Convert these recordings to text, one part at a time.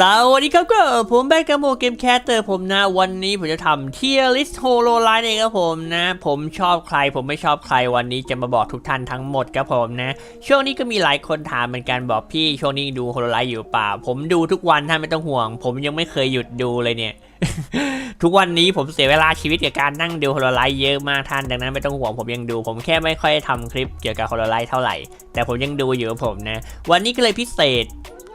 สวัสดีครับก็ผมแบงค์กโมเกมแคสเตอร์ผมนะ วันนี้ผมจะทำเทียร์ลิสต์โฮโลไลน์เองครับผมนะ ผมชอบใคร ผมไม่ชอบใครวันนี้จะมาบอกทุกท่านทั้งหมดครับผมนะ ช่วงนี้ก็มีหลายคนถามเหมือนกันบอกพี่ช่วงนี้ดูโฮโลไลน์อยู่ป่า ผมดูทุกวันท่านไม่ต้องห่วง ผมยังไม่เคยหยุดดูเลยเนี่ย ทุกวันนี้ผมเสียเวลาชีวิตกับการนั่งดูโฮโลไลท์เยอะมากท่านดังนั้นไม่ต้องห่วงผมยังดู ผมแค่ไม่ค่อยทำคลิปเกี่ยวกับโฮโลไลท์เท่าไหร่ แต่ผมยังดูอยู่ผมนะ วันนี้ก็เลยพิเศษ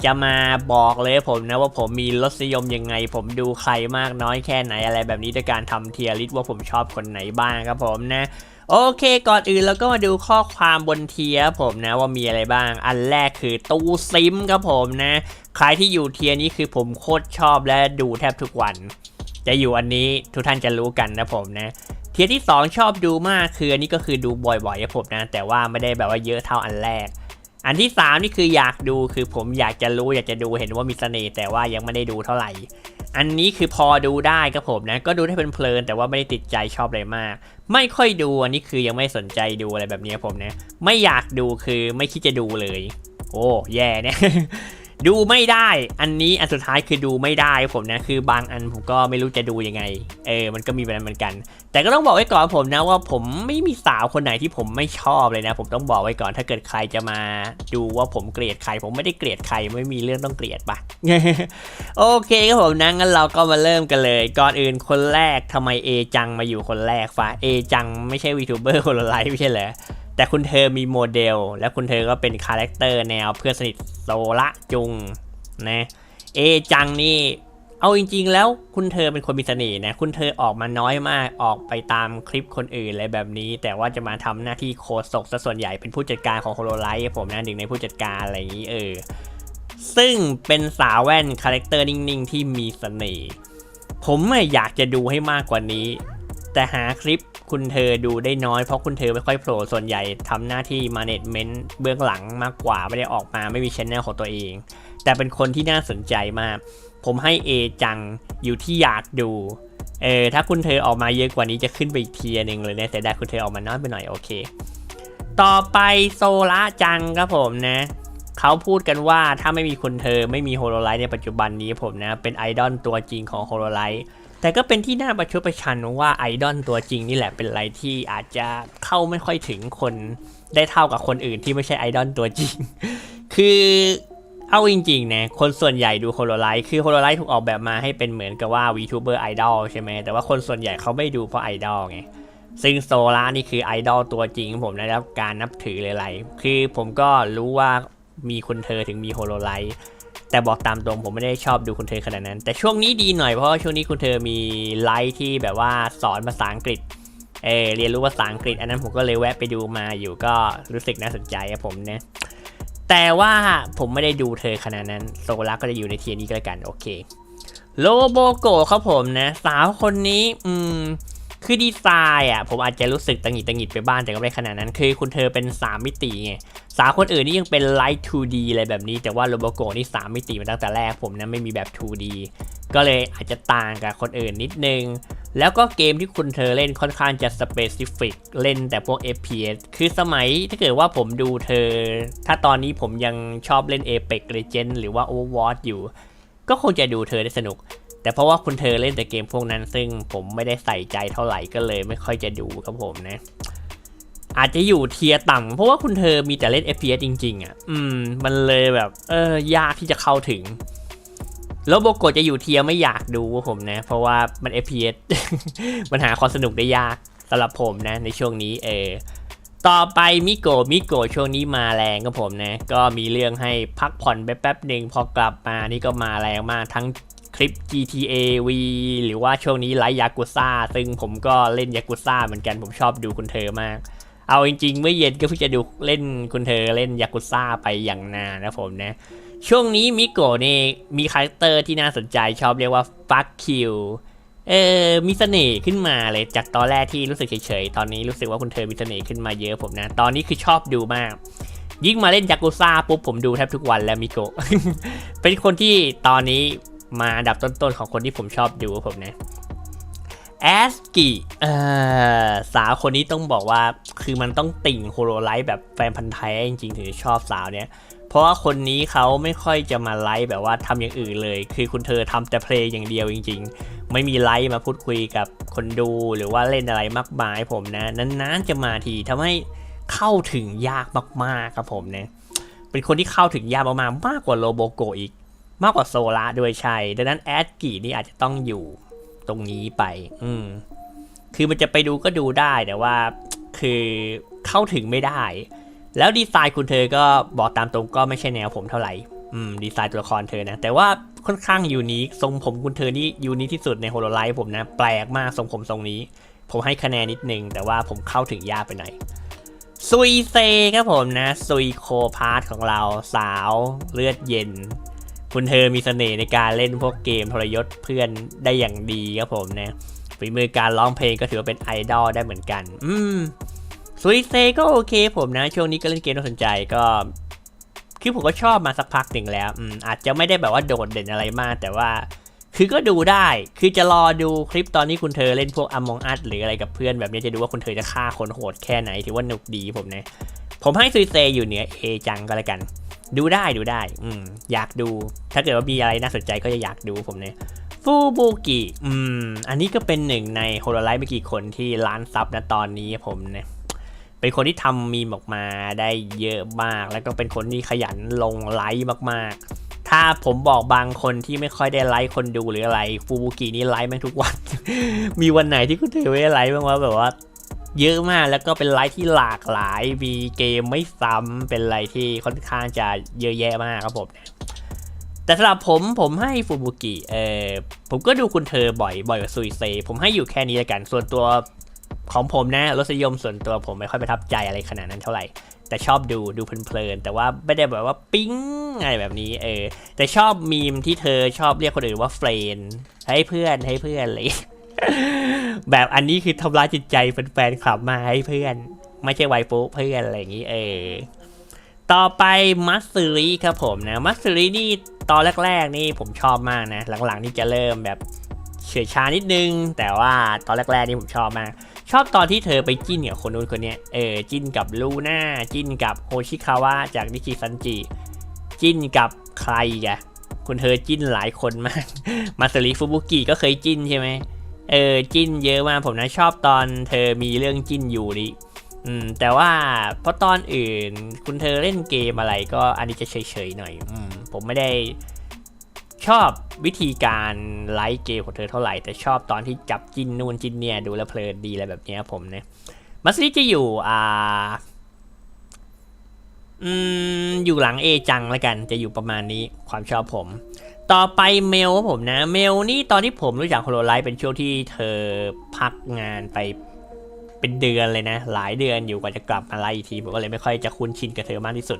จะมาบอกเลยผมนะว่าผมมีรสนิยมยังไง ผมดูใครมากน้อยแค่ไหนอะไรแบบนี้ด้วยการทำเทียร์ลิสว่าผมชอบคนไหนบ้างครับผมนะโอเค ก่อนอื่นเราก็มาดูข้อความบนเทียร์ผมนะว่ามีอะไรบ้าง อันแรกคือตู้ซิมครับผมนะ ใครที่อยู่เทียร์นี้คือผมโคตรชอบและดูแทบทุกวัน จะอยู่อันนี้ทุกท่านจะรู้กันนะผมนะ เทียที่ 2 ชอบดูมากคืออันนี้ก็คือดูบ่อยๆครับผมนะ แต่ว่าไม่ได้แบบว่าเยอะเท่าอันแรก อันที่ 3 นี่คืออยากดูคือผมอยากจะรู้อยากจะดูเห็นว่ามีเสน่ห์แต่ว่ายังไม่ได้ดูเท่าไหร่ อันนี้คือพอดูได้ครับผมนะ ก็ดูได้เพลินแต่ว่าไม่ได้ติดใจชอบอะไรมาก ไม่ค่อยดูอันนี้คือยังไม่สนใจดูอะไรแบบนี้ผมนะ ไม่อยากดูคือไม่คิดจะดูเลย โอ้แย่เนี่ย ดูไม่ได้ อันนี้อันสุดท้ายคือดูไม่ได้ผมนะ คือบางอันผมก็ไม่รู้จะดูยังไง เออ มันก็มีแบบนั้นเหมือนกัน แต่ก็ต้องบอกไว้ก่อนผมนะว่าผมไม่มีสาวคนไหนที่ผมไม่ชอบเลยนะ ผมต้องบอกไว้ก่อน ถ้าเกิดใครจะมาดูว่าผมเกลียดใคร ผมไม่ได้เกลียดใคร ไม่มีเรื่องต้องเกลียดปะโอเคครับผมนะงั้นเราก็มาเริ่มกันเลย ก่อนอื่นคนแรกทำไมเอจังมาอยู่คนแรกฟ้าเอจังไม่ใช่วีทูเบอร์คนละไลฟ์ไม่ใช่เหรอ แต่คุณเธอมีโมเดล และคุณเธอก็เป็นคาแรคเตอร์แนวเพื่อนสนิทโซละจุงนะเอจังนี่เอาจริง ๆ แล้วคุณเธอเป็นคนมีเสน่ห์นะคุณเธอออกมาน้อยมากออกไปตามคลิปคนอื่นอะไรแบบนี้ แต่ว่าจะมาทำหน้าที่โคศกซะส่วนใหญ่เป็นผู้จัดการของโฮโลไลท์ผมนะหนึ่งในผู้จัดการอะไรอย่างนี้เออซึ่งเป็นสาวแว่นคาแรคเตอร์นิ่ง ๆ ที่มีเสน่ห์ผมอยากจะดูให้มากกว่านี้ แต่หาคลิปคุณเธอดูได้น้อยเพราะคุณเธอไม่ค่อยโผล่ส่วนใหญ่ทำหน้าที่ management เบื้องหลังมากกว่าไม่ได้ออกมาไม่มีช anel ของตัวเอง แต่เป็นคนที่น่าสนใจมาก ผมให้ A จังอยู่ที่อยากดูเออถ้าคุณเธอออกมาเยอะกว่านี้จะขึ้นไปอีกเทียร์หนึ่งเลยนะแต่ได้คุณเธอออกมาน้อยไปหน่อยโอเค ต่อไปโซล่าจังครับผมนะเขาพูดกันว่าถ้าไม่มีคุณเธอไม่มีโฮโลไลท์ในปัจจุบันนี้ผมนะ เป็นไอดอลตัวจริงของโฮโลไลท์ แต่ก็เป็นที่น่าประชดประชันว่าไอดอลตัวจริงนี่แหละเป็นอะไรที่อาจจะเข้าไม่ค่อยถึงคนได้เท่ากับคนอื่นที่ไม่ใช่ไอดอลตัวจริง คือเอาจริงๆนะคนส่วนใหญ่ดูโฮโลไลท์คือโฮโลไลท์ถูกออกแบบมาให้เป็นเหมือนกับว่า VTuber ไอดอลใช่ไหมแต่ว่าคนส่วนใหญ่เขาไม่ดูเพราะไอดอลไงซึ่งโซล่านี่คือไอดอลตัวจริงของผมนะได้รับการนับถือเลยอะไรคือผมก็รู้ว่ามีคุณเธอถึงมีโฮโลไลท์ แต่บอกตามตรงผมไม่ได้ชอบดูคุณเธอขนาดนั้น แต่ช่วงนี้ดีหน่อยเพราะว่าช่วงนี้คุณเธอมีไลฟ์ที่แบบว่าสอนภาษาอังกฤษเออเรียนรู้ภาษาอังกฤษ อันนั้นผมก็เลยแวะไปดูมาอยู่ก็รู้สึกน่าสนใจครับผมเนี่ยแต่ว่าผมไม่ได้ดูเธอขนาดนั้นโซล่าก็จะอยู่ในเทียนี้ก็แล้วกันโอเคโลโบโกครับผมนะ สาวคนนี้ อืม คือดีไซน์อะผมอาจจะรู้สึกตังหิดตังหิดไปบ้างแต่ก็ไม่ขนาดนั้น คือคุณเธอเป็น 3 มิติไงสาวคนอื่นนี่ยังเป็นไลท์ 2D อะไรแบบนี้ แต่ว่าโรโบโกนี่ 3 มิติมาตั้งแต่แรกผมนะไม่มีแบบ 2D ก็เลยอาจจะต่างกับคนอื่นนิดนึง แล้วก็เกมที่คุณเธอเล่นค่อนข้างจะ specific เล่นแต่พวก FPS คือสมัยถ้าเกิดว่าผมดูเธอ ถ้าตอนนี้ผมยังชอบเล่น Apex Legends หรือว่า Overwatch อยู่ ก็คงจะดูเธอได้สนุก แต่เพราะว่าคุณเธอเล่นแต่เกมพวกนั้น ซึ่งผมไม่ได้ใส่ใจเท่าไหร่ก็เลยไม่ค่อยจะดูครับผมนะ อาจจะอยู่เทียต่ำเพราะว่าคุณเธอมีแต่เล่น FPS จริง ๆอะ อืม มันเลยแบบ เออ ยากที่จะเข้าถึง แล้วโบโกจะอยู่เทียไม่อยากดูผมนะ เพราะว่ามัน FPS มันหาความสนุกได้ยากสำหรับผมนะ ในช่วงนี้เออต่อไปมิโกะมิโกะช่วงนี้มาแรงกับผมนะ ก็มีเรื่องให้พักผ่อนไปแป๊บหนึ่งพอกลับมานี่ก็มาแรงมากทั้ง ลิป GTA V หรือว่าช่วงนี้ไลฟ์ยากุซ่า ซึ่งผมก็เล่นยากุซ่าเหมือนกันผมชอบดูคุณเธอมาก เอาจริงๆ เมื่อเย็นก็เพิ่งจะดูเล่นคุณเธอเล่นยากุซ่าไปอย่างนานนะผมนะ ช่วงนี้มิโกะนี่มีคาแรคเตอร์ที่น่าสนใจชอบเรียกว่า fuck you เออมีเสน่ห์ขึ้นมาเลยจากตอนแรกที่รู้สึกเฉยๆ ตอนนี้รู้สึกว่าคุณเธอมีเสน่ห์ขึ้นมาเยอะผมนะ ตอนนี้คือชอบดูมาก ยิ่งมาเล่นยากุซ่าปุ๊บผมดูแทบทุกวันแล้วมิโกะเป็นคนที่ตอนนี้ มาอันดับต้นๆของคนที่ผมชอบดูครับผมนะแอสกี้เอ่อสาวคนนี้ต้องบอกว่าคือมันต้องติ่งโฮโลไลท์แบบแฟนพันธ์ไทยจริงๆถึงจะชอบสาวเนี้ยเพราะว่าคนนี้เขาไม่ค่อยจะมาไลฟ์แบบว่าทำอย่างอื่นเลย คือคุณเธอทำแต่เพลงอย่างเดียวจริง ๆ ไม่มีไลฟ์มาพูดคุยกับคนดูหรือว่าเล่นอะไรมากมายผมนะ นานๆจะมาทีทำให้เข้าถึงยากมากๆครับผมนะเป็นคนที่เข้าถึงยากมากๆมากกว่าโลโบโกอีก มากกว่าโซล่าด้วยใช่ดังนั้นแอดกี่นี่อาจจะต้องอยู่ตรงนี้ไป อืม คือมันจะไปดูก็ดูได้แต่ว่า คือเข้าถึงไม่ได้ แล้วดีไซน์คุณเธอก็บอกตามตรงก็ไม่ใช่แนวผมเท่าไหร่ อืม ดีไซน์ตัวละครเธอนะ แต่ว่าค่อนข้างยูนิคทรงผมคุณเธอนี่ยูนิคที่สุดในโฮโลไลท์ผมนะ แปลกมากทรงผมทรงนี้ ผมให้คะแนนนิดนึง แต่ว่าผมเข้าถึงยากไปหน่อยซุยเซครับผมนะซุยโคพาร์ทของเราสาวเลือดเย็น คุณเธอมีเสน่ห์ในการเล่นพวกเกมทรยศเพื่อนได้อย่างดีครับผมนะฝีมือการร้องเพลงก็ถือว่าเป็นไอดอลได้เหมือนกัน อืมซุยเซก็โอเคผมนะ ช่วงนี้ก็เล่นเกมน่าสนใจก็คือผมก็ชอบมาสักพักหนึ่งแล้วอืมอาจจะไม่ได้แบบว่าโดดเด่นอะไรมาก แต่ว่า คือก็ดูได้ คือจะรอดูคลิปตอนนี้คุณเธอเล่นพวก Among Us หรืออะไรกับเพื่อนแบบนี้จะดูว่าคุณเธอจะฆ่าคนโหดแค่ไหนถือว่าหนุกดีผมนะ ผมให้ซุยเซอยู่เหนือเอจังก็แล้วกัน ดูได้ดูได้ อืมอยากดู ถ้าเกิดว่ามีอะไรน่าสนใจก็จะอยากดูผมเนี่ยฟูบูกิอืม อันนี้ก็เป็นหนึ่งในโฮโลไลท์ไม่กี่คนที่ล้านซับนะตอนนี้ผมเนี่ยเป็นคนที่ทำมีมออกมาได้เยอะมาก แล้วก็เป็นคนที่ขยันลงไลค์มากๆ ถ้าผมบอกบางคนที่ไม่ค่อยได้ไลค์คนดูหรืออะไรฟูบูกินี่ไลค์แม่งทุกวัน มีวันไหนที่คุณเธอไม่ได้ไลค์บ้างวะแบบว่า เยอะมากแล้วก็เป็นไลฟ์ที่หลากหลาย มีเกมไม่ซ้ำเป็นอะไรที่ค่อนข้างจะเยอะแยะมากครับผมแต่สำหรับผมผมให้ฟูบุกิเออผมก็ดูคุณเธอบ่อยบ่อยกว่าซุยเซ ผมให้อยู่แค่นี้ละกัน ส่วนตัวของผมนะรสนิยมส่วนตัวผมไม่ค่อยประทับใจอะไรขนาดนั้นเท่าไหร่ แต่ชอบดูดูเพลินๆแต่ว่าไม่ได้แบบว่าปิ๊งอะไรแบบนี้เออแต่ชอบมีมที่เธอชอบเรียกคนอื่นว่าเฟรนให้เพื่อนให้เพื่อนเลย แบบอันนี้คือทำร้ายจิตใจแฟนๆขับมาให้เพื่อน ไม่ใช่ไวโป๊เพื่อนอะไรอย่างนี้เออ ต่อไปมัสซิริครับผมนะ มัสซิรินี่ตอนแรกๆนี่ผมชอบมากนะ หลังๆนี่จะเริ่มแบบเฉื่อยชานิดนึง แต่ว่าตอนแรกๆนี่ผมชอบมาก ชอบตอนที่เธอไปจิ้นกับคนนู้นคนนี้เออจิ้นกับลูน่าจิ้นกับโฮชิคาวะจากนิจิซันจิจิ้นกับใครอีกอะคุณเธอจิ้นหลายคนมาก มาสริฟุบุกิก็เคยจิ้นใช่ไหม เออจิ้นเยอะมากผมนะชอบตอนเธอมีเรื่องจิ้นอยู่ดิอืมแต่ว่าเพราะตอนอื่นคุณเธอเล่นเกมอะไรก็อันนี้จะเฉยๆหน่อยอืมผมไม่ได้ชอบวิธีการไลฟ์เกมของเธอเท่าไหร่ แต่ชอบตอนที่จับจิ้นนู่นจิ้นเนี่ยดูแล้วเพลินดีอะไรแบบเนี้ยผมนะมัสลิจะอยู่อ่าอืมอยู่หลังเอจังแล้วกัน จะอยู่ประมาณนี้ความชอบผม ต่อไปเมลผมนะ เมลนี่ตอนที่ผมรู้จักโฮโลไลท์เป็นช่วงที่เธอพักงานไปเป็นเดือนเลยนะ หลายเดือนอยู่กว่าจะกลับมาไล่อีกทีผมก็เลยไม่ค่อยจะคุ้นชินกับเธอมากที่สุด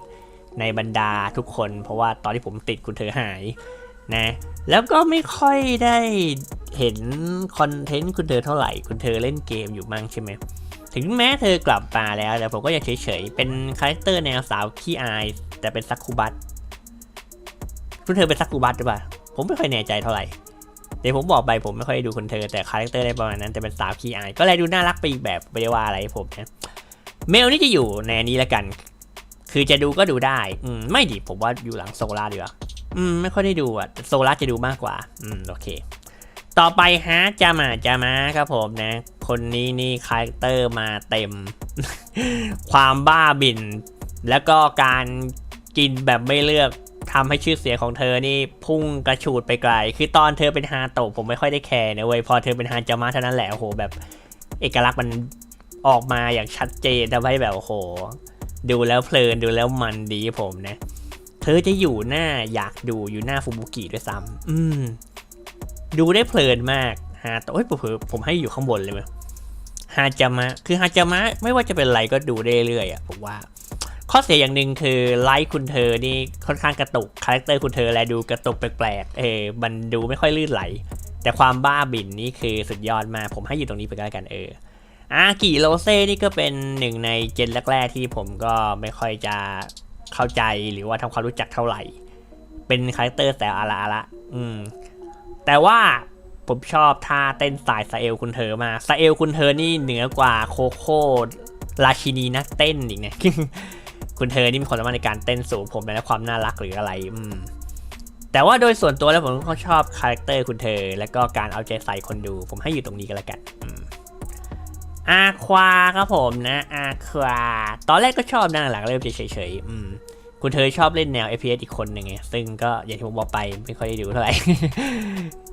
ในบรรดาทุกคน เพราะว่าตอนที่ผมติดคุณเธอหายนะ แล้วก็ไม่ค่อยได้เห็นคอนเทนต์คุณเธอเท่าไหร่ คุณเธอเล่นเกมอยู่มั่งใช่ไหมถึงแม้เธอกลับมาแล้วแต่ผมก็ยังเฉยๆ เป็นคาแรคเตอร์แนวสาวขี้อาย แต่เป็นซักคูบัต คุณเธอเป็นซักคูบัตหรือเปล่า ผมไม่ค่อยแน่ใจเท่าไหร่ เดี๋ยวผมบอกไปผมไม่ค่อยดูคุณเธอแต่คาแรคเตอร์ได้ประมาณนั้นแต่เป็นสาวขี้อายก็เลยดูน่ารักไปอีกแบบไม่ได้ว่าอะไรผมนะเมลนี่จะอยู่ในนี้ละกัน คือจะดูก็ดูได้ อืมไม่ดิผมว่าอยู่หลังโซล่าดีกว่าอืมไม่ค่อยได้ดูอะโซล่าจะดูมากกว่า อืมโอเค ต่อไปฮะจามาจามาครับผมนะ คนนี้นี่คาแรคเตอร์มาเต็ม ความบ้าบิน แล้วก็การกินแบบไม่เลือก ทำให้ชื่อเสียงของเธอนี่พุ่งกระฉูดไปไกล คือตอนเธอเป็นฮาโตะผมไม่ค่อยได้แคร์นะเว้ย พอเธอเป็นฮาจามาเท่านั้นแหละโหแบบ เอกลักษณ์มันออกมาอย่างชัดเจนทำให้แบบโห ดูแล้วเพลินดูแล้วมันดีผมนะ เธอจะอยู่หน้าอยากดูอยู่หน้าฟูบุกิด้วยซ้ำอืม ดูได้เพลินมากฮาโตะเฮ้ยผมผมให้อยู่ข้างบนเลยมั้ยฮาจามะ คือฮาจามะไม่ว่าจะเป็นอะไรก็ดูได้เรื่อยอะผมว่า ข้อเสียอย่างหนึ่งคือไลค์คุณเธอนี่ค่อนข้างกระตุกคาแรคเตอร์คุณเธอแลดูกระตุกแปลกๆเออมันดูไม่ค่อยลื่นไหล แต่ความบ้าบิ่นนี่คือสุดยอดมากผมให้อยู่ตรงนี้ไปก็แล้วกันเอออากิโรเซ่นี่ก็เป็นหนึ่งในเจนแรกๆที่ผมก็ไม่ค่อยจะเข้าใจหรือว่าทำความรู้จักเท่าไหร่ เป็นคาแรคเตอร์แต่อาละอาละอืม แต่ว่าผมชอบท่าเต้นสายซาเอลคุณเธอมากซาเอลคุณเธอนี่เหนือกว่าโคโค่ราชินีนักเต้นอีกเนี่ย คุณเธอนี่มีความสามารถในการเต้นสูงผมและความน่ารักหรืออะไรอืมแต่ว่าโดยส่วนตัวแล้วผมก็ชอบคาแรคเตอร์คุณเธอ และก็การเอาใจใส่คนดู ผมให้อยู่ตรงนี้ก็แล้วกันอาควาครับผมนะอาควา ตอนแรกก็ชอบนะหลังเริ่มเฉยๆอืม คุณเธอชอบเล่นแนว FPS อีกคนหนึ่งไงซึ่งก็อย่างที่ผมบอกไปไม่ค่อยได้ดูเท่าไหร่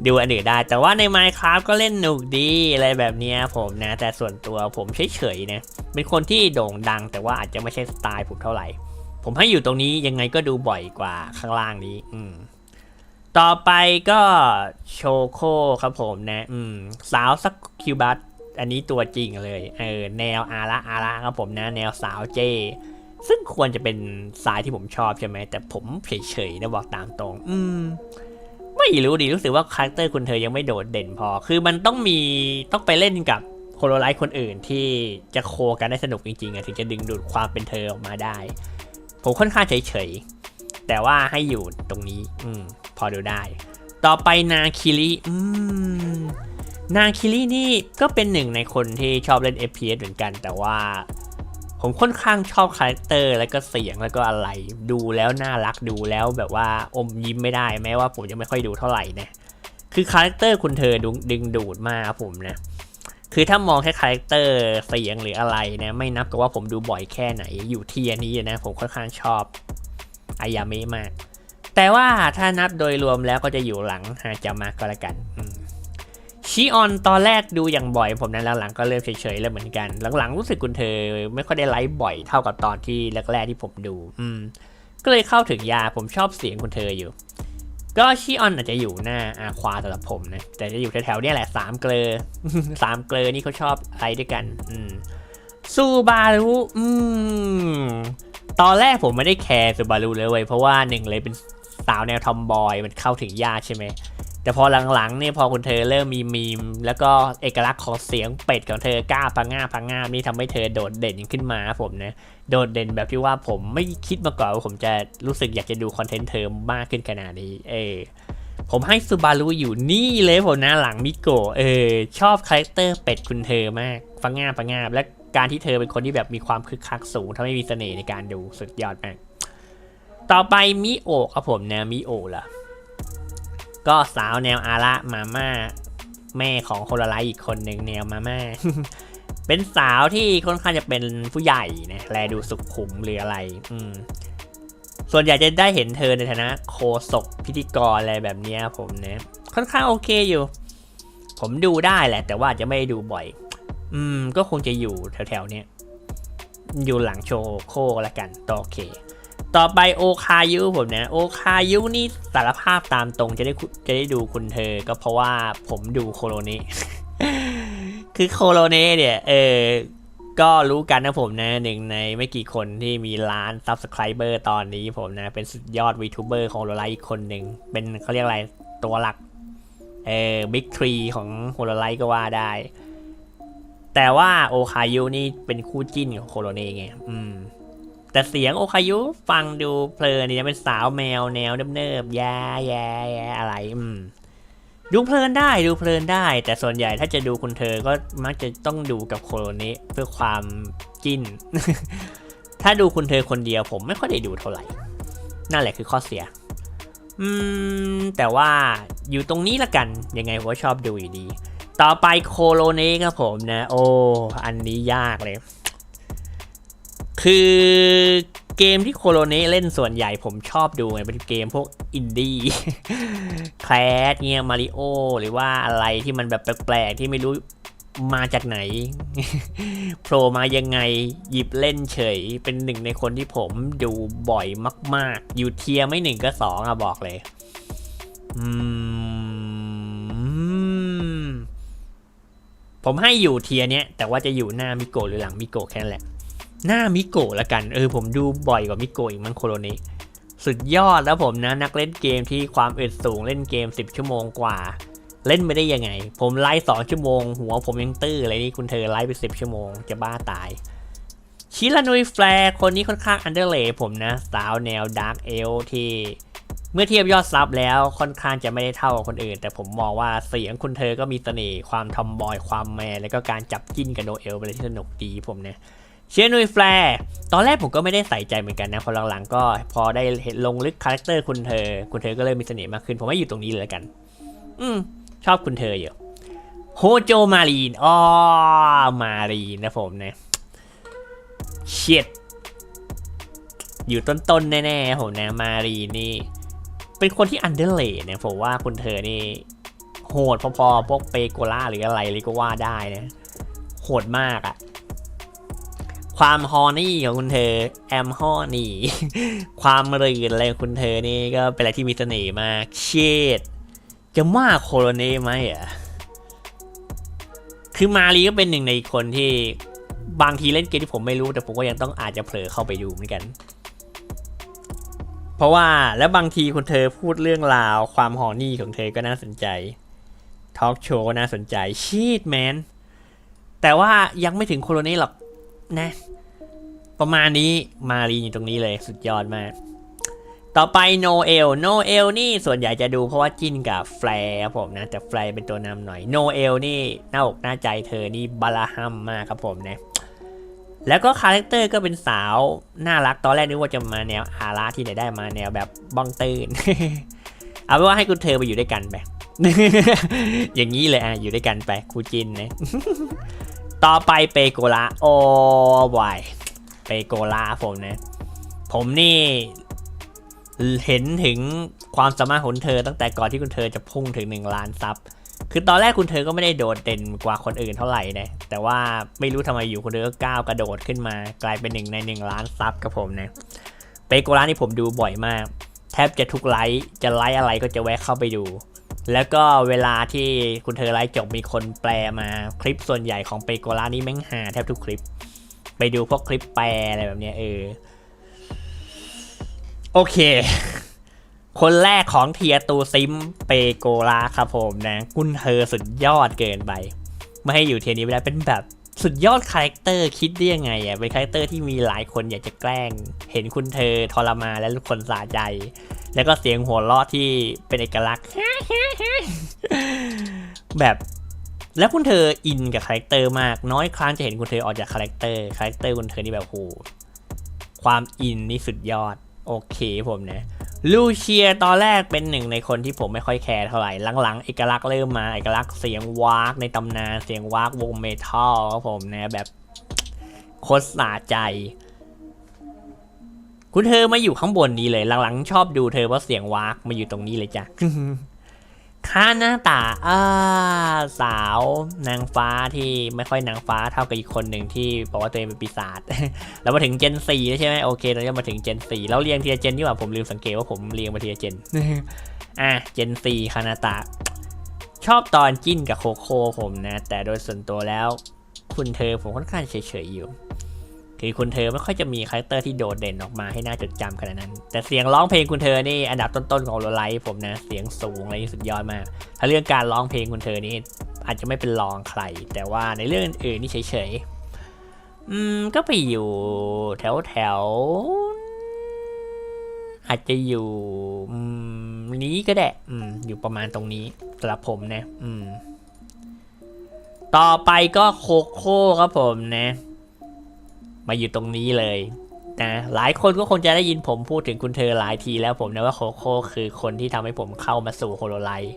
ดูอันอื่นได้ แต่ว่าใน Minecraft ก็เล่นหนุกดีอะไรแบบนี้ผมนะ แต่ส่วนตัวผมเฉยๆนะ เป็นคนที่โด่งดัง แต่ว่าอาจจะไม่ใช่สไตล์ผมเท่าไหร่ ผมให้อยู่ตรงนี้ยังไงก็ดูบ่อยกว่าข้างล่างนี้ อืมต่อไปก็โชโคครับผมนะอืมสาวสักคิวบัตอันนี้ตัวจริงเลยเออแนวอาระอาระครับผมนะ แนวสาวเจ ซึ่งควรจะเป็นสายที่ผมชอบใช่ไหม แต่ผมเฉยๆนะบอกตามตรง อืม ไม่รู้ดิรู้สึกว่าคาแรคเตอร์คุณเธอยังไม่โดดเด่นพอ คือมันต้องมีต้องไปเล่นกับโคโรไลท์คนอื่นที่จะโคกันได้สนุกจริงๆอะถึงจะดึงดูดความเป็นเธอออกมาได้ ผมค่อนข้างเฉยๆ แต่ว่าให้อยู่ตรงนี้ อืม พอดูได้ ต่อไปนาคิริอืมนาคิรินี่ก็เป็นหนึ่งในคนที่ชอบเล่น FPS เหมือนกัน แต่ว่า ผมค่อนข้างชอบคาแรคเตอร์แล้วก็เสียงแล้วก็อะไร ดูแล้วน่ารักดูแล้วแบบว่าอมยิ้มไม่ได้แม้ว่าผมจะไม่ค่อยดูเท่าไหร่นะคือคาแรคเตอร์คุณเธอดึงดึงดูดมากผมนะคือถ้ามองแค่คาแรคเตอร์เสียงหรืออะไรนะไม่นับกับว่าผมดูบ่อยแค่ไหนอยู่เทียร์นี้นะผมค่อนข้างชอบอายาเมะมาก แต่ว่าถ้านับโดยรวมแล้วก็จะอยู่หลังฮาจามาก็แล้วกัน อืมชิออนตอนแรกดูอย่างบ่อยผมนั้นหลังๆก็เริ่มเฉยๆแล้วเหมือนกัน หลังๆรู้สึกคุณเธอไม่ค่อยได้ไลฟ์บ่อยเท่ากับตอนที่แรกๆที่ผมดู อืม ก็เลยเข้าถึงยาผมชอบเสียงคุณเธออยู่ ก็ชิออนอาจจะอยู่หน้าอาควาสำหรับผมนะ แต่จะอยู่แถวๆนี้แหละสามเกลอสามเกลอนี่เขาชอบอะไรด้วยกัน อืมซูบารุอืมตอนแรกผมไม่ได้แคร์ซูบารุเลยเว้ยเพราะว่าหนึ่งเลยเป็นสาวแนวทอมบอยมันเข้าถึงยากใช่ไหม แต่พอหลังๆเนี่ยพอคุณเธอเริ่มมีมีม แล้วก็เอกลักษณ์ของเสียงเป็ดของเธอกล้าพังง่าพังง่ามนี่ทำให้เธอโดดเด่นขึ้นมาครับผมนะโดดเด่นแบบที่ว่าผมไม่คิดมาก่อนว่าผมจะรู้สึกอยากจะดูคอนเทนต์เธอมากขึ้นขนาดนี้ เออผมให้ซูบารุอยู่นี่เลยผมนะหลังมิโกเออชอบคาแรคเตอร์เป็ดคุณเธอมากฟังง่าฟังง่ามและการที่เธอเป็นคนที่แบบมีความคึกคักสูงทำให้มีเสน่ห์ในการดูสุดยอดมากต่อไปมิโอครับผมนะมิโอล่ะ ก็สาวแนวอาระมาม่าแม่ของโคโรไลอีกคนหนึ่งแนวมาม่าเป็นสาวที่ค่อนข้างจะเป็นผู้ใหญ่นะแลดูสุขุมหรืออะไร อืม ส่วนใหญ่จะได้เห็นเธอในฐานะโคศกพิธีกรอะไรแบบนี้ผมนะค่อนข้างโอเคอยู่ ผมดูได้แหละ แต่ว่าจะไม่ดูบ่อย อืม ก็คงจะอยู่แถวๆเนี้ยอยู่หลังโชว์โคละกันต่อโอเค ต่อไปโอคายุผมนะโอคายุนี่สารภาพตามตรงจะได้จะได้ดูคุณเธอ ก็เพราะว่าผมดูโคโรเนะคือโคโรเนะเนี่ยเออก็รู้กันนะผมนะหนึ่งในไม่กี่คนที่มีล้าน Subscriber ตอนนี้ผมนะ เป็นสุดยอด VTuber ของโรไลอีกคนหนึ่งเป็นเขาเรียกอะไรตัวหลักเออบิ๊กทรีของโคโรไลก็ว่าได้ แต่ว่าโอคายุนี่เป็นคู่จิ้นของโคโรเนะไง อืม แต่เสียงโอคายุฟังดูเพลินนี่นะเป็นสาวแมวแนวเนิบๆแย่แย่แย่อะไรอืมดูเพลินได้ดูเพลินได้ แต่ส่วนใหญ่ถ้าจะดูคุณเธอก็มักจะต้องดูกับโคโรเนะเพื่อความจิ้น ถ้าดูคุณเธอคนเดียวผมไม่ค่อยได้ดูเท่าไหร่ นั่นแหละคือข้อเสีย อืม แต่ว่าอยู่ตรงนี้ละกัน ยังไงผมชอบดูอยู่ดี ต่อไปโคโรเนะครับผมนะ โอ้ อันนี้ยากเลย คือเกมที่โคโรเนเล่นส่วนใหญ่ผมชอบดูไงเป็นเกมพวกอินดี้แคลสเนี่ยมาริโอหรือว่าอะไรที่มันแบบแปลกๆที่ไม่รู้มาจากไหนโผล่มายังไงหยิบเล่นเฉย เป็นหนึ่งในคนที่ผมดูบ่อยมาก ๆ อยู่เทียร์ไม่หนึ่งก็สองอะบอกเลยผมให้อยู่เทียร์เนี้ยแต่ว่าจะอยู่หน้ามิโกะหรือหลังมิโกะแค่นั้นแหละ หน้ามิโกะละกัน เออผมดูบ่อยกว่ามิโกะอีกมั้งโคโรนะสุดยอดแล้วผมนะ นักเล่นเกมที่ความอึดสูงเล่นเกม 10 ชั่วโมงกว่า เล่นไม่ได้ยังไง ผมไลฟ์สองชั่วโมง หัวผมยังตื้อเลยนี่คุณเธอไลฟ์ไปสิบชั่วโมงจะบ้าตายชิลานุยแฟร์คนนี้ค่อนข้างอันเดอร์เลผมนะ สาวแนวดาร์กเอลที่ เมื่อเทียบยอดซับแล้วค่อนข้างจะไม่ได้เท่ากับคนอื่น แต่ผมมองว่าเสียงคุณเธอก็มีเสน่ห์ความทอมบอยความแมนแล้วก็การจับจิ้นกับโนเอลเป็นอะไรที่สนุกดีผมเนี่ย เชียร์นุยแฟร์ตอนแรกผมก็ไม่ได้ใส่ใจเหมือนกันนะพอหลังๆก็พอได้เห็นลงลึกคาแรคเตอร์คุณเธอ คุณเธอก็เลยมีเสน่ห์มากขึ้น ผมว่าอยู่ตรงนี้เลยละกัน อืม ชอบคุณเธออยู่โฮโจมารีนอ๋อมารีนนะผมนะเชียดอยู่ต้นๆแน่ๆผมนะมารีนนี่ เป็นคนที่อันเดอร์เลดเนี่ยผมว่าคุณเธอนี่ โหดพอๆพวกเปโกล่าหรืออะไรเลยก็ว่าได้นะ โหดมากอะ ความฮอนี่ของคุณเธอแอมฮอนี่ ความรื่นอะไรคุณเธอนี่ก็เป็นอะไรที่มีเสน่ห์มาก เชดจะมากโคโรเน่ไหมอะคือมารีก็เป็นหนึ่งในคนที่บางทีเล่นเกมที่ผมไม่รู้แต่ผมก็ยังต้องอาจจะเผลอเข้าไปดูเหมือนกัน เพราะว่าแล้วบางทีคุณเธอพูดเรื่องราวความหอนี่ของเธอก็น่าสนใจทอล์กโชว์ก็น่าสนใจชีดแมนแต่ว่ายังไม่ถึงโคโรเน่หรอก นะ ประมาณนี้มารีอยู่ตรงนี้เลยสุดยอดมาก ต่อไปโนเอลโนเอลนี่ส่วนใหญ่จะดูเพราะว่าจิ้นกับแฟร์ครับผมนะ แต่แฟร์เป็นตัวนำหน่อยโนเอลนี่หน้าอกหน้าใจเธอนี่บาลาฮัมมากครับผมนะแล้วก็คาแรคเตอร์ก็เป็นสาวน่ารักตอนแรกนึกว่าจะมาแนวอาราที่ไหนได้มาแนวแบบบ้องตื่นเอาเป็นว่าให้คุณเธอไปอยู่ด้วยกันไปอย่างนี้เลยอะอยู่ด้วยกันไปครูจินนะ ต่อไปเปโกลาโอ้วายเปโกลาผมนะ ผมนี่ เห็นถึงความสามารถของเธอตั้งแต่ก่อนที่คุณเธอจะพุ่งถึง 1 ล้านซับคือตอนแรกคุณเธอก็ไม่ได้โดดเด่นกว่าคนอื่นเท่าไหร่นะแต่ว่าไม่รู้ทำไมอยู่คุณเธอก็ก้าวกระโดดขึ้นมา กลายเป็นหนึ่งใน 1 ล้านซับกับผมนะเปโกลานี่ผมดูบ่อยมาก แทบจะทุกไลฟ์จะไลฟ์อะไรก็จะแวะเข้าไปดู แล้วก็เวลาที่คุณเธอไลฟ์จบมีคนแปลมาคลิปส่วนใหญ่ของเปโกลานี่แม่งหาแทบทุกคลิป ไปดูพวกคลิปแปลอะไรแบบเนี้ยเออ โอเค คนแรกของเทียตูซิมเปโกลาครับผมนะ คุณเธอสุดยอดเกินไป ไม่ให้อยู่เทียนี้ไม่ได้เป็นแบบ สุดยอดคาแรคเตอร์คิดได้ยังไงอะเป็นคาแรคเตอร์ที่มีหลายคนอยากจะแกล้ง เห็นคุณเธอทรมานและทุกคนสะใจ แล้วก็เสียงหัวเราะที่เป็นเอกลักษณ์ แบบแล้วคุณเธออินกับคาแรคเตอร์มาก น้อยครั้งจะเห็นคุณเธอออกจากคาแรคเตอร์คาแรคเตอร์คุณเธอนี่แบบโหความอินนี่สุดยอด โอเคผมนะ ลูเชียตอนแรกเป็นหนึ่งในคนที่ผมไม่ค่อยแคร์เท่าไหร่หลังๆเอกลักษณ์เริ่มมาเอกลักษณ์เสียงวากในตำนานเสียงวากวงเมทัลครับผมนะแบบโคตรสาใจ คุณเธอมาอยู่ข้างบนนี้เลยหลังๆ ชอบดูเธอเพราะเสียงวากมาอยู่ตรงนี้เลยจ้ะ ค่าหน้าตาอ่าสาวนางฟ้าที่ไม่ค่อยนางฟ้าเท่ากับอีกคนหนึ่งที่บอกว่าตัวเองเป็นปีศาจแล้วมาถึงเจนสี่แล้วใช่ไหมโอเคเราจะมาถึงเจนสี่แล้วเรียงทีละเจนดีกว่าผมลืมสังเกตว่าผมเรียงมาทีละเจนอะเจนสี่คานาตะ ชอบตอนจิ้นกับโคโค่ผมนะ แต่โดยส่วนตัวแล้ว คุณเธอผมค่อนข้างเฉยๆอยู่ คือคุณเธอไม่ค่อยจะมีคาแรคเตอร์ที่โดดเด่นออกมาให้น่าจดจำขนาดนั้น แต่เสียงร้องเพลงคุณเธอนี่อันดับต้นๆของโรไลท์ผมนะ เสียงสูงอะไรสุดยอดมาก ถ้าเรื่องการร้องเพลงคุณเธอนี่อาจจะไม่เป็นรองใคร แต่ว่าในเรื่องอื่นๆนี่เฉยๆ อืม ก็ไปอยู่แถวแถวๆอาจจะอยู่นี้ก็ได้อืม อยู่ประมาณตรงนี้สำหรับผมนะ อืม ต่อไปก็โคโค่ครับผมนะ มาอยู่ตรงนี้เลยนะหลายคนก็คงจะได้ยินผมพูดถึงคุณเธอหลายทีแล้วผมนะว่าโคโค่คือคนที่ทำให้ผมเข้ามาสู่โฮโลไลท์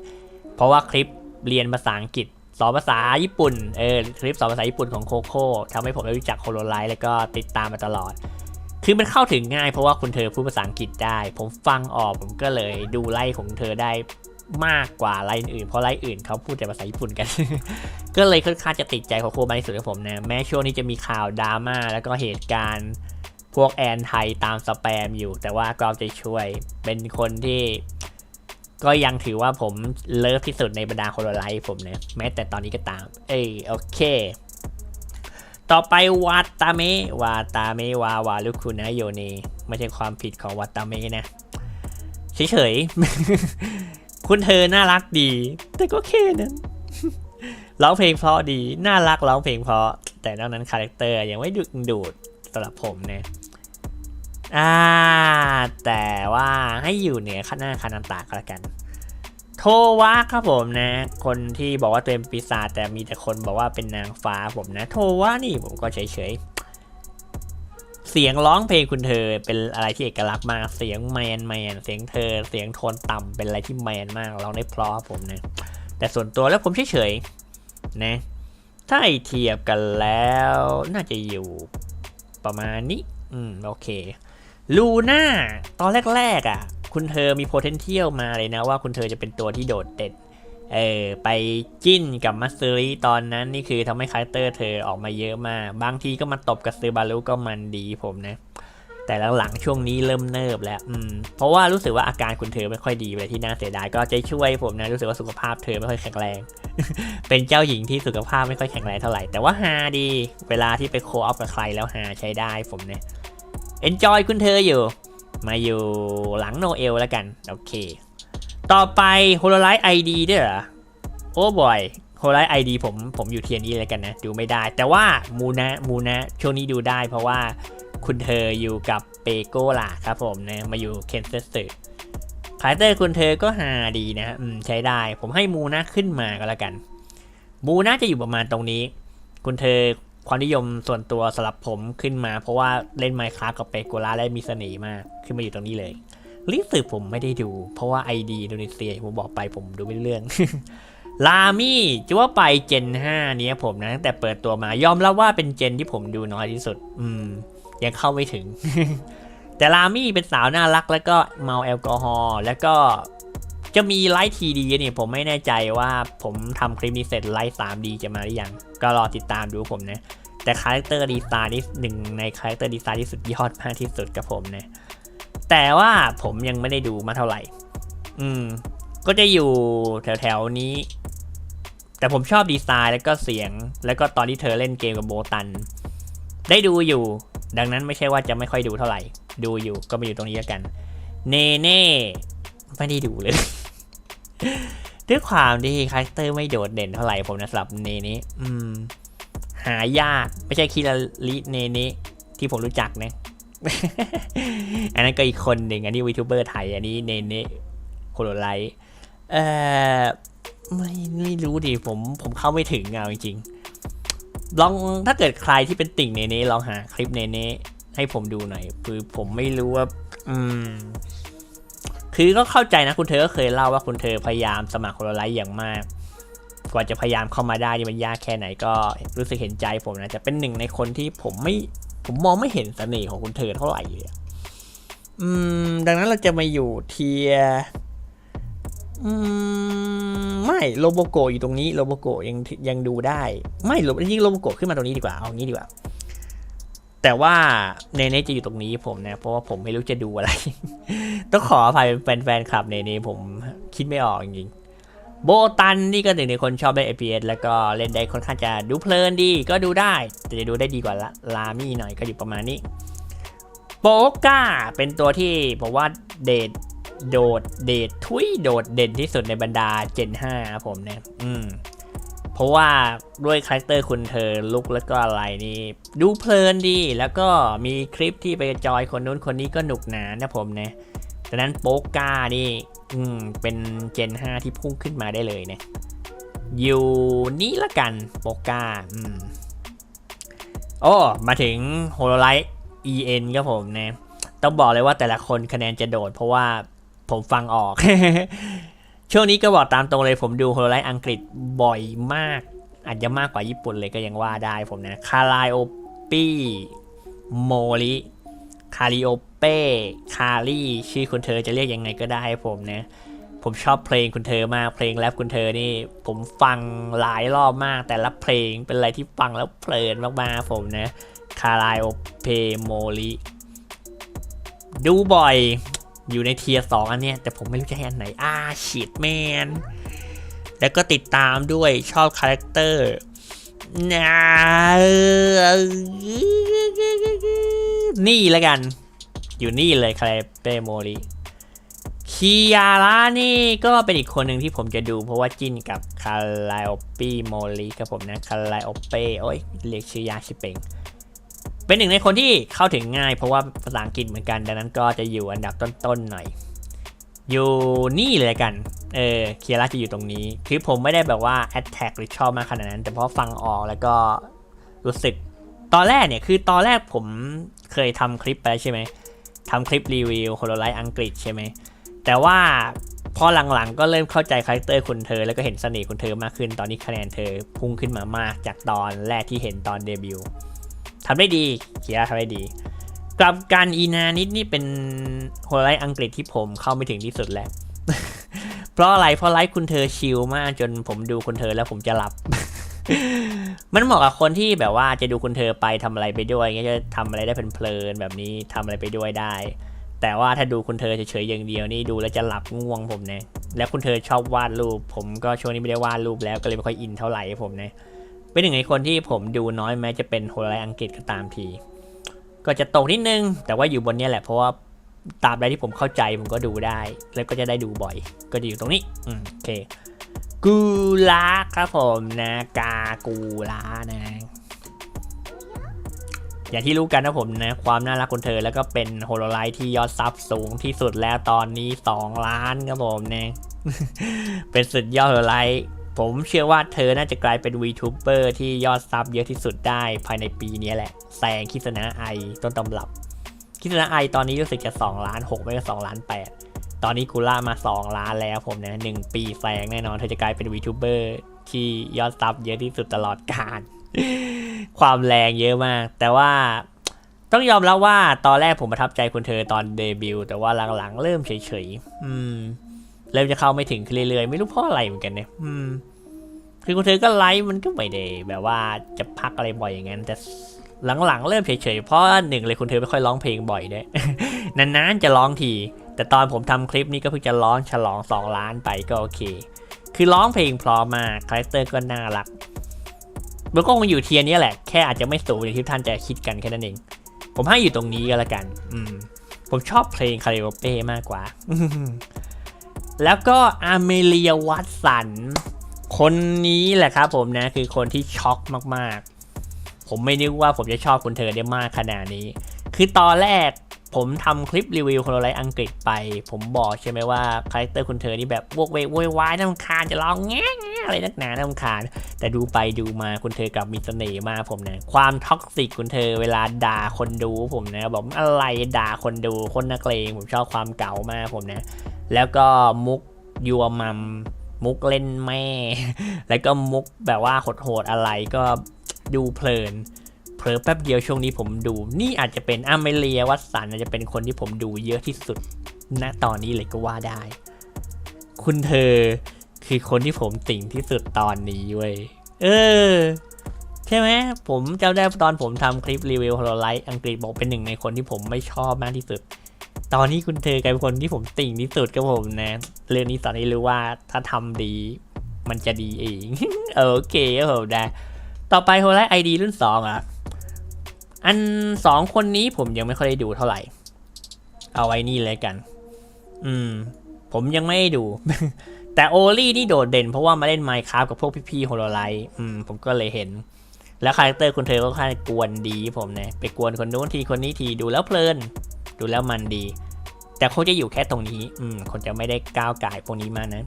เพราะว่าคลิปเรียนภาษาอังกฤษสอนภาษาญี่ปุ่นเออคลิปสอนภาษาญี่ปุ่นของโคโค่ทำให้ผมได้รู้จักโฮโลไลท์แล้วก็ติดตามมาตลอด คือมันเข้าถึงง่ายเพราะว่าคุณเธอพูดภาษาอังกฤษได้ ผมฟังออกผมก็เลยดูไล่ของเธอได้ มากกว่าไล่อื่นเพราะไล่อื่นเขาพูดแต่ภาษาญี่ปุ่นกัน ก็เลยค่อนข้างจะติดใจโคโค่มากที่สุดของผมนะแม้ช่วงนี้จะมีข่าวดราม่าแล้วก็เหตุการณ์พวกแอนไทยตามสแปมอยู่ แต่ว่าก็เอาใจช่วยเป็นคนที่ก็ยังถือว่าผมเลิฟที่สุดในบรรดาโคโรไลท์ผมนะแม้แต่ตอนนี้ก็ตาม เอ้ยโอเค ต่อไปวาตาเมวาตาเมวาวาลุคุนะโยเนไม่ใช่ความผิดของวาตาเมนะเฉยๆ คุณเธอน่ารักดี แต่ก็แค่นั้นร้องเพลงเพราะดี น่ารักร้องเพลงเพราะ แต่นอกนั้นคาแรคเตอร์ยังไม่ดึงดูดสำหรับผมเนี่ยอ่า แต่ว่าให้อยู่เหนือข้าหน้าคานันตาก็แล้วกัน โทวะครับผมนะ คนที่บอกว่าตัวเองเป็นปีศาจแต่มีแต่คนบอกว่าเป็นนางฟ้าผมนะ โทวะนี่ผมก็เฉยๆ เสียงร้องเพลงคุณเธอเป็นอะไรที่เอกลักษณ์มาก เสียงแมนแมนเสียงเธอ เสียงโทนต่ำเป็นอะไรที่แมนมากเราได้เพราะผมนะแต่ส่วนตัวแล้วผมเฉยๆนะถ้าเทียบกันแล้วน่าจะอยู่ประมาณนี้อืมโอเคลูน่าตอนแรกๆอะ คุณเธอมี potential มาเลยนะว่าคุณเธอจะเป็นตัวที่โดดเด่น เออไปจิ้นกับมัสซูริตอนนั้นนี่คือทำให้คาแรคเตอร์เธอออกมาเยอะมาก บางทีก็มาตบกับซือบารุก็มันดีผมนะ แต่หลังๆช่วงนี้เริ่มเนิบแล้วอืมเพราะว่ารู้สึกว่าอาการคุณเธอไม่ค่อยดีเลยที่น่าเสียดายก็ใจช่วยผมนะรู้สึกว่าสุขภาพเธอไม่ค่อยแข็งแรง เป็นเจ้าหญิงที่สุขภาพไม่ค่อยแข็งแรงเท่าไหร่แต่ว่าฮาดี เวลาที่ไปโคออฟกับใครแล้วฮาใช้ได้ผมเนี่ย enjoy คุณเธออยู่ มาอยู่หลังโนเอลแล้วกันโอเค ต่อไป h o l o l i g h t ID ด้วยเหรอ โอ้บอย h o l o l i g h t ID ผมผมอยู่เทียนี้เลยกันนะ ดูไม่ได้ แต่ว่ามูนะมูนะช่วงนี้ดูได้เพราะว่าคุณเธออยู่กับเปโกล่ะครับผมนะมาอยู่เคนเซสเตอร์คาแรคเตอร์คุณเธอก็ฮาดีนะอืมใช้ได้ผมให้มูนะขึ้นมาก็แล้วกันมูนะจะอยู่ประมาณตรงนี้ คุณเธอความนิยมส่วนตัวสำหรับผมขึ้นมา เพราะว่าเล่นไมค์ค a f t กับเปโกล่าและมีเสน่ห์มากขึ้นมาอยู่ตรงนี้เลย ลิสึผมไม่ได้ดู เพราะว่า ID อินโดนีเซียผมบอกไปผมดูไม่เรื่องลามี่จะว่าไปเจน 5 เนี้ยผมนะตั้งแต่เปิดตัวมายอมรับว่าเป็นเจนที่ผมดูน้อยที่สุด อืม ยังเข้าไม่ถึง แต่ลามี่เป็นสาวน่ารักแล้วก็เมาแอลกอฮอล์แล้วก็จะมีไลฟ์ทีดีเนี่ยผมไม่แน่ใจว่าผมทำคลิปนี้เสร็จไลฟ์ 3D จะมาหรือยัง ก็รอติดตามดูผมนะ แต่คาแรคเตอร์ดีไซน์นี่หนึ่งในคาแรคเตอร์ดีไซน์ที่สุดยอดมากที่สุดกับผมนะ แต่ว่าผมยังไม่ได้ดูมาเท่าไหร่ อืม ก็จะอยู่แถวๆนี้ แต่ผมชอบดีไซน์แล้วก็เสียง แล้วก็ตอนที่เธอเล่นเกมกับโบตัน ได้ดูอยู่ ดังนั้นไม่ใช่ว่าจะไม่ค่อยดูเท่าไหร่ ดูอยู่ก็มาอยู่ตรงนี้แล้วกัน เนเน่ไม่ได้ดูเลยด้วยความที่คาแรคเตอร์ไม่โดดเด่นเท่าไหร่ผมนะสำหรับเนเน่อืม หายาก ไม่ใช่คิราลิเนเน่ที่ผมรู้จักนะ อันนั้นก็อีกคนหนึ่งอันนี้วีทูเบอร์ไทย อันนี้เนเน่โคโรไลท์เอ่อไม่ไม่รู้ดิผมผมเข้าไม่ถึงเอาจริงๆลองถ้าเกิดใครที่เป็นติ่งเนเน่ลองหาคลิปเนเน่ให้ผมดูหน่อย คือผมไม่รู้ว่า อืม คือก็เข้าใจนะคุณเธอก็เคยเล่าว่าคุณเธอพยายามสมัครโคโรไลท์อย่างมาก กว่าจะพยายามเข้ามาได้นี่มันยากแค่ไหนก็รู้สึกเห็นใจผมนะจะเป็นหนึ่งในคนที่ผมไม่ ผมมองไม่เห็นเสน่ห์ของคุณเธอเท่าไหร่เลยอืม ดังนั้นเราจะมาอยู่เทียอืม ไม่โลโบโกอยู่ตรงนี้โลโบโกยังยังดูได้ ไม่โลจริงโลโบโกขึ้นมาตรงนี้ดีกว่าเอางี้ดีกว่า แต่ว่าเนเน่จะอยู่ตรงนี้ผมนะ เพราะว่าผมไม่รู้จะดูอะไร ต้องขออภัยแฟนๆคลับเนเน่ผมคิดไม่ออกจริง โบตันนี่ก็หนึ่งในคนชอบเล่น FPS แล้วก็เล่นได้ค่อนข้างจะดูเพลินดี ก็ดูได้ แต่จะดูได้ดีกว่าละลามี่หน่อยก็อยู่ประมาณนี้โปก้าเป็นตัวที่ผมว่าเดดโดดเดดทุยโดดเด่นที่สุดในบรรดา Gen 5ครับผมเนี่ยอืมเพราะว่าด้วยคาแรคเตอร์คุณเธอลุกแล้วก็อะไรนี่ดูเพลินดี แล้วก็มีคลิปที่ไปจอยคนนู้นคนนี้ก็หนุกหนานะผมเนะดังนั้นโป๊กก้านี่ อืม เป็นเจน 5 ที่พุ่งขึ้นมาได้เลยเนี่ยอยู่นี่ละกันโปก้าอืมโอ้มาถึงโฮโลไลท์ EN ครับผมนะต้องบอกเลยว่าแต่ละคนคะแนนจะโดด เพราะว่าผมฟังออก ช่วงนี้ก็บอกตามตรงเลยผมดูโฮโลไลท์อังกฤษบ่อยมาก อาจจะมากกว่าญี่ปุ่นเลยก็ยังว่าได้ผมนะ คาไลโอปี้โมลิ คาริโอเป้คารี่ชื่อคุณเธอจะเรียกยังไงก็ได้ผมนะผมชอบเพลงคุณเธอมากเพลงแรปคุณเธอนี่ ผมฟังหลายรอบมาก แต่ละเพลงเป็นอะไรที่ฟังแล้วเพลินมากๆผมนะคาไลโอเปโมลิดูบ่อยอยู่ในเทียร์สองอันเนี้ยแต่ผมไม่รู้จะให้อันไหนอ่าชิดแมนแล้วก็ติดตามด้วยชอบคาแรคเตอร์นะ นี่แล้วกัน อยู่นี่เลยคาไลเปโมลิคียาร่านี่ก็เป็นอีกคนหนึ่งที่ผมจะดู เพราะว่าจิ้นกับคาไลโอปีโมลิกับผมนะคาไลโอเปโอ้ยเรียกชื่อยากชิเปงเป็นหนึ่งในคนที่เข้าถึงง่ายเพราะว่าภาษาอังกฤษเหมือนกัน ดังนั้นก็จะอยู่อันดับต้นๆหน่อย อยู่นี่เลยกัน เออเคียร่าจะอยู่ตรงนี้ คือผมไม่ได้แบบว่า attack หรือชอบมากขนาดนั้น แต่พราะฟังออกแล้วก็รู้สึก ตอนแรกเนี่ยคือตอนแรกผม เคยทำคลิปไปใช่ไหมทำคลิปรีวิวโฮโลไลท์อังกฤษใช่ไหมแต่ว่าพอหลังๆก็เริ่มเข้าใจคาแรคเตอร์คุณเธอ แล้วก็เห็นเสน่ห์คุณเธอมากขึ้นตอนนี้คะแนนเธอพุ่งขึ้นมามากจากตอนแรกที่เห็นตอนเดบิวต์ทำได้ดีเคียร่าทำได้ดี กลับการอีนานิดนี่เป็นโฮโลไลท์อังกฤษที่ผมเข้าไม่ถึงที่สุดแล้ว เพราะอะไรเพราะไลฟ์คุณเธอชิลมากจนผมดูคุณเธอแล้วผมจะหลับ มันเหมาะกับคนที่แบบว่าจะดูคุณเธอไปทำอะไรไปด้วยเงี้ยจะทำอะไรได้เพลินๆแบบนี้ทำอะไรไปด้วยได้ แต่ว่าถ้าดูคุณเธอเฉยๆอย่างเดียวนี่ดูแล้วจะหลับง่วงผมเนี่ยแล้วคุณเธอชอบวาดรูป ผมก็ช่วงนี้ไม่ได้วาดรูปแล้วก็เลยไม่ค่อยอินเท่าไหร่ผมเนี่ยเป็นหนึ่งในคนที่ผมดูน้อยแม้จะเป็นโฮลไลอังกฤษก็ตามที ก็จะตกนิดนึง แต่ว่าอยู่บนนี้แหละเพราะว่าตามใดที่ผมเข้าใจผมก็ดูได้ แล้วก็จะได้ดูบ่อย ก็จะอยู่ตรงนี้อืมโอเค กูลาครับผมนะกากูลานะ อย่างที่รู้กันนะผมนะ ความน่ารักคนเธอแล้วก็เป็นโฮโลไลท์ที่ยอดซับสูงที่สุดแล้วตอนนี้ 2 ล้านครับผมนะ เป็นสุดยอดโฮโลไลท์ผมเชื่อว่าเธอน่าจะกลายเป็น VTuber ที่ยอดซับเยอะที่สุดได้ภายในปีนี้แหละแซงคิสนะไอต้นตำรับคิสนะไอตอนนี้รู้สึกจะ 2 ล้าน6ไม่ก็2ล้าน8 ตอนนี้กูล่ามา 2 ล้านแล้วผมนะหนึ่งปีแซงแน่นอน เธอจะกลายเป็น VTuber ที่ยอดซับเยอะที่สุดตลอดกาลความแรงเยอะมาก แต่ว่าต้องยอมรับว่าตอนแรกผมประทับใจคุณเธอตอนเดบิวต์แต่ว่าหลังๆ เริ่มเฉยๆอืม เริ่มจะเข้าไม่ถึงเรื่อยๆ ไม่รู้เพราะอะไรเหมือนกันเนี่ยอืม คือคุณเธอก็ไลฟ์มันก็ไม่ได้แบบว่าจะพักอะไรบ่อยอย่างนั้นแต่หลังๆ เริ่มเฉยๆเพราะหนึ่งเลยคุณเธอไม่ค่อยร้องเพลงบ่อยด้วยนานๆจะร้องที แต่ตอนผมทำคลิปนี้ก็เพิ่งจะร้องฉลอง 2 ล้านไปก็โอเค คือร้องเพลงพราะมมากคาแรคเตอร์ก็น่ารักมันก็คงอยู่เทียร์นี้แหละ แค่อาจจะไม่สูงอย่างที่ท่านจะคิดกันแค่นั้นเอง ผมให้อยู่ตรงนี้ก็แล้วกัน อืม ผมชอบเพลงคาริโอเป้มากกว่า แล้วก็อาเมเลียวัตสัน คนนี้แหละครับผมนะ คือคนที่ช็อกมากๆ ผมไม่นึกว่าผมจะชอบคุณเธอได้มากขนาดนี้ คือตอนแรก ผมทำคลิปรีวิวคนอะไรอังกฤษไป ผมบอกใช่ไหมว่าคาแรคเตอร์คุณเธอนี่แบบวกเวกโวยวายน้ำคาญจะร้องแง่แง่อะไรนักหนาน้ำคาญ แต่ดูไปดูมาคุณเธอกลับมีเสน่ห์มากผมนะความท็อกซิกคุณเธอเวลาด่าคนดูผมนะบอกอะไรด่าคนดูคนนักเลงผมชอบความเก่ามากผมนะแล้วก็มุกยัวมัมมุกเล่นแม่ แล้วก็มุกแบบว่าโหดๆอะไรก็ดูเพลิน เผลอแป๊บเดียวช่วงนี้ผมดู นี่อาจจะเป็นอเมเลียวัตสันอาจจะเป็นคนที่ผมดูเยอะที่สุดณตอนนี้เลยก็ว่าได้ คุณเธอคือคนที่ผมติ่งที่สุดตอนนี้เว้ยเออ ใช่ไหมผมจำได้ตอนผมทำคลิปรีวิวฮอลไลท์อังกฤษบอกเป็นหนึ่งในคนที่ผมไม่ชอบมากที่สุด ตอนนี้คุณเธอกลายเป็นคนที่ผมติ่งที่สุดกับผมนะ เรื่องนี้สอนให้รู้ว่าถ้าทำดีมันจะดีเอง โอเคครับผมนะต่อไปโฮไลท์ไอดีรุ่นสองอะ อันสองคนนี้ผมยังไม่ค่อยได้ดูเท่าไหร่ เอาไว้นี่เลยกัน อืม ผมยังไม่ได้ดู แต่โอลี่นี่โดดเด่นเพราะว่ามาเล่นไมค์ค a f t กับพวกพี่ๆโฮโลไลท์อืม ผมก็เลยเห็น แล้วคาแรคเตอร์คุณเธอก็ค่อนข้างกวนดีผมเนะไปกวนคนนู้นทีคนนี้ทีดูแล้วเพลิน ดูแล้วมันดี แต่คงจะอยู่แค่ตรงนี้ อืมคงจะไม่ได้ก้าวไก่พวกนี้มานะ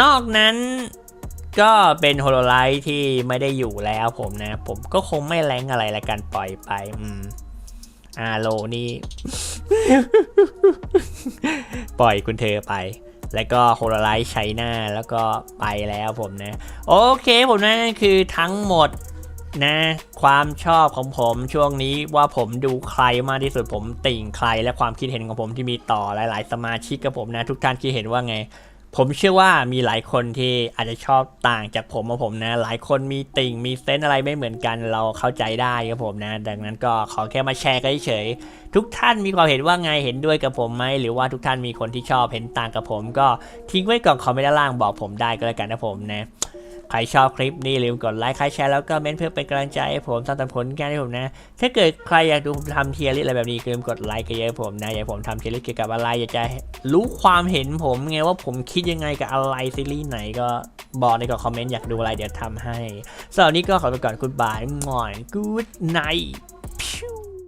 นอกนั้น ก็เป็นโฮโลไลท์ที่ไม่ได้อยู่แล้วผมนะ ผมก็คงไม่แรงอะไรละกันปล่อยไป อืมอาโลนี่ ปล่อยคุณเธอไป แล้วก็โฮโลไลท์ไชน่าแล้วก็ไปแล้วผมนะ โอเคผมนะนั่นคือทั้งหมดนะความชอบของผมช่วงนี้ว่าผมดูใครมากที่สุดผมติ่งใคร และความคิดเห็นของผมที่มีต่อหลาย ๆ สมาชิกกับผมนะ ทุกท่านคิดเห็นว่าไง ผมเชื่อว่ามีหลายคนที่อาจจะชอบต่างจากผมกับผมนะ หลายคนมีติ่งมีเซนอะไรไม่เหมือนกันเราเข้าใจได้ครับผมนะ ดังนั้นก็ขอแค่มาแชร์กันเฉยทุกท่านมีความเห็นว่าไงเห็นด้วยกับผมไหมหรือว่าทุกท่านมีคนที่ชอบเห็นต่างกับผม ก็ทิ้งไว้ก่อนคอมเมนต์ด้านล่างบอกผมได้ก็แล้วกันนะผมนะ ใครชอบคลิปนี้ลืมกดไลค์ใครแชร์แล้วก็เมนเพื่อเป็นกำลังใจให้ผมสร้างผลงานให้ผมนะ ถ้าเกิดใครอยากดูผมทำเทียร์ลิสอะไรแบบนี้ลืมกดไลค์กันเยอะผมนะอยากผมทำเทียร์ลิสเกี่ยวกับอะไรอยากจะรู้ความเห็นผมไงว่าผมคิดยังไงกับอะไรซีรีส์ไหนก็บอกในกล่องคอมเมนต์อยากดูอะไรเดี๋ยวทำให้สำหรับนี้ก็ขอไปก่อนคุณบายหมอนกูดไนท์